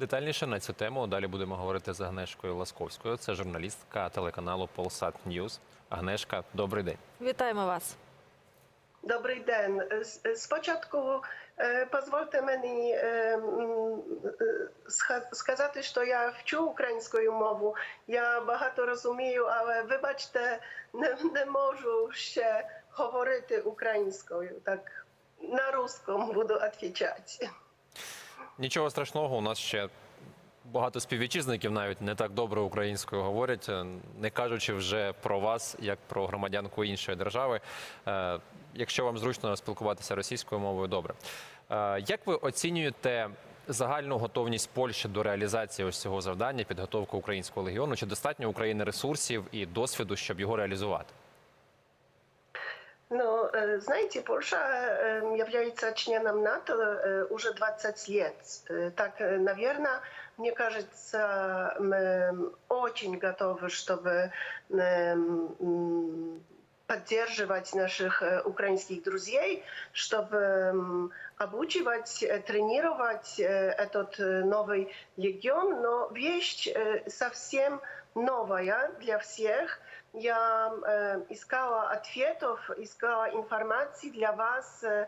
Детальніше на цю тему далі будемо говорити з Агнешкою Ласковською. Це журналістка телеканалу Polsat News. Агнешка, добрий день. Вітаємо вас. Добрий день. Спочатку е, дозвольте мені е, м, е, ска- сказати, що я вчу українську мову. Я багато розумію, але вибачте, не, не можу ще говорити українською. Так на русском буду відповідати. Нічого страшного, у нас ще багато співвітчизників навіть не так добре українською говорять, е, не кажучи вже про вас, як про громадянку іншої держави. Е, Якщо вам зручно спілкуватися російською мовою, добре. Е, Як ви оцінюєте загальну готовність Польщі до реалізації ось цього завдання, підготовки українського легіону? Чи достатньо України ресурсів і досвіду, щоб його реалізувати? Ну, знаете, Польша э, является членом НАТО э, уже 20 лет. Так, наверное, мне кажется, мы очень готовы, чтобы эм, поддерживать наших украинских друзей, чтобы обучивать, тренировать этот новый легион. Но вещь совсем новая для всех. Я э, искала ответов, искала информации для вас, э,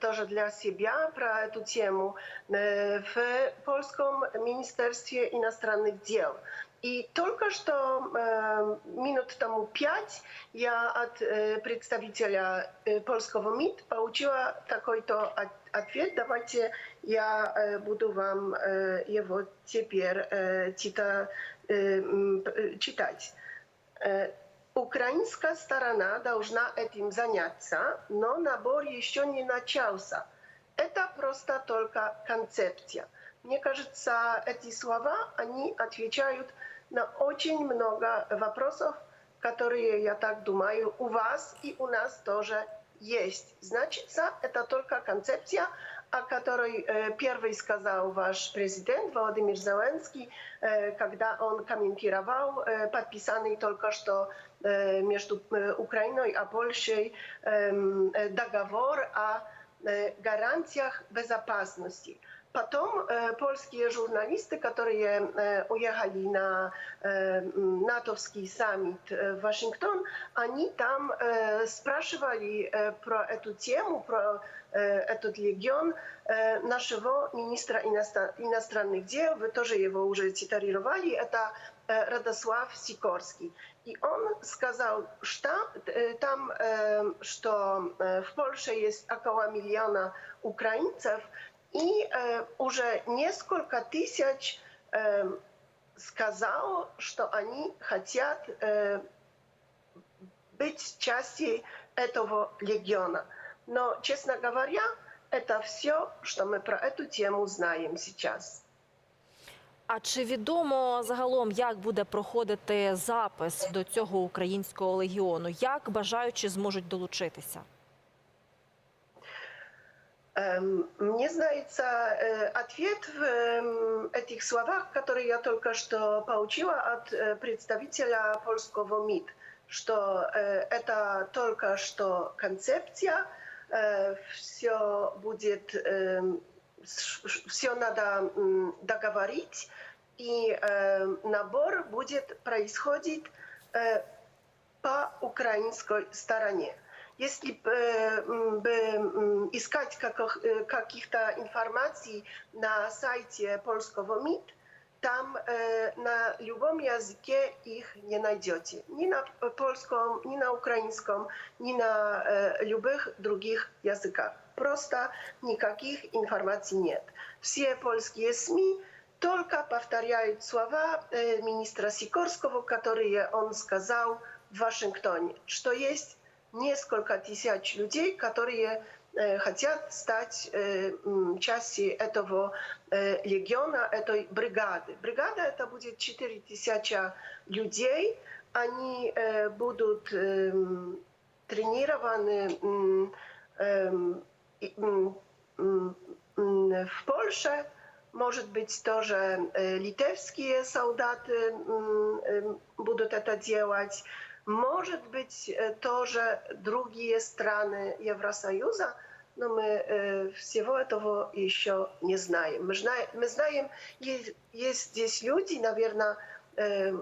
тоже для себя про эту тему э, в Польском министерстве иностранных дел. И только что э, минут тому пять я от э, представителя э, польского МИД получила такой-то от- ответ. Давайте я э, буду вам э, его теперь э, чита- э, м, п- э, читать. Украинская сторона должна этим заняться, но набор еще не начался. Это просто только концепция. Мне кажется, эти слова, они отвечают на очень много вопросов, которые, я так думаю, у вас и у нас тоже есть. Значит, это только концепция, о которой э, первый сказал ваш президент Владимир Зеленский, э, когда он комментировал э, подписанный только что э, между э, Украиной и Польшей эм, э, договор о э, гарантиях безопасности. Потом э, польские журналисты, которые э, уехали на э, м, натовский саммит э, в Вашингтон, они там э, спрашивали э, про эту тему, про э, этот легион э, нашего министра иностран- иностранных дел. Вы тоже его уже цитировали. Это э, Радослав Сикорский. И он сказал, что э, там, э, что э, в Польше есть около миллиона украинцев, и э, уже несколько тысяч э, сказал, что они хотят э, быть частью этого легиона. Но, честно говоря, это все, что мы про эту тему знаем сейчас. А чи відомо загалом, як буде проходити запис до цього українського легіону? Як бажаючі зможуть долучитися? Эм, Мне знается э, ответ в эм, этих словах, которые я только что получила от э, представителя польского МИД, что э, это только что концепция, все будет, все надо договорить, и набор будет происходить по украинской стороне. Если э, бы, искать э, каких-то информаций на сайте польского МИД, там э, на любом языке их не найдете. Ни на польском, ни на украинском, ни на э, любых других языках. Просто никаких информаций нет. Все польские СМИ только повторяют слова э, министра Сикорского, которые он сказал в Вашингтоне, что есть несколько тысяч людей, которые э, хотят стать э, частью этого э, легиона, этой бригады. Бригада это будет 4 тысячи людей. Они будут тренированы в Польше, может быть, тоже литовские солдаты будут это делать. Может быть, э, тоже другие страны Евросоюза но мы э, всего этого еще не знаем. Мы, зна- мы знаем, есть, здесь люди, наверное, э,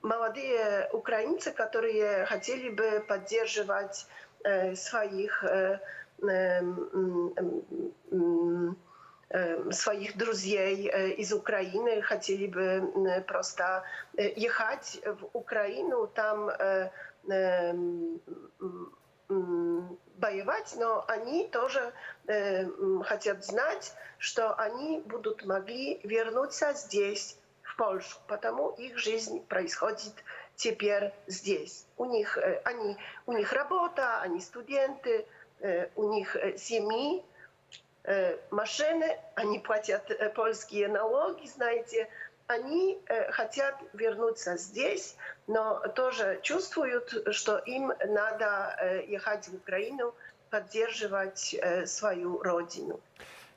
молодые украинцы, которые хотели бы поддерживать своих э, э, м, м, э, своих друзей э, из Украины, хотели бы просто э, ехать в Украину, там э, э, м, м, воевать, но они тоже хотят знать, что они будут могли вернуться здесь, в Польшу, потому их жизнь происходит теперь здесь. У них, они, у них работа, они студенты, у них семьи, машины, они платят э, польские налоги, знаете, они э, хотят вернуться здесь, но тоже чувствуют, что им надо э, ехать в Украину, поддерживать э, свою родину.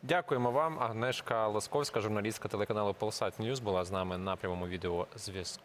Дякуємо вам. Агнешка Лосковська, журналістка телеканалу Полсат Ньюз, була з нами на прямому відео зв'язку.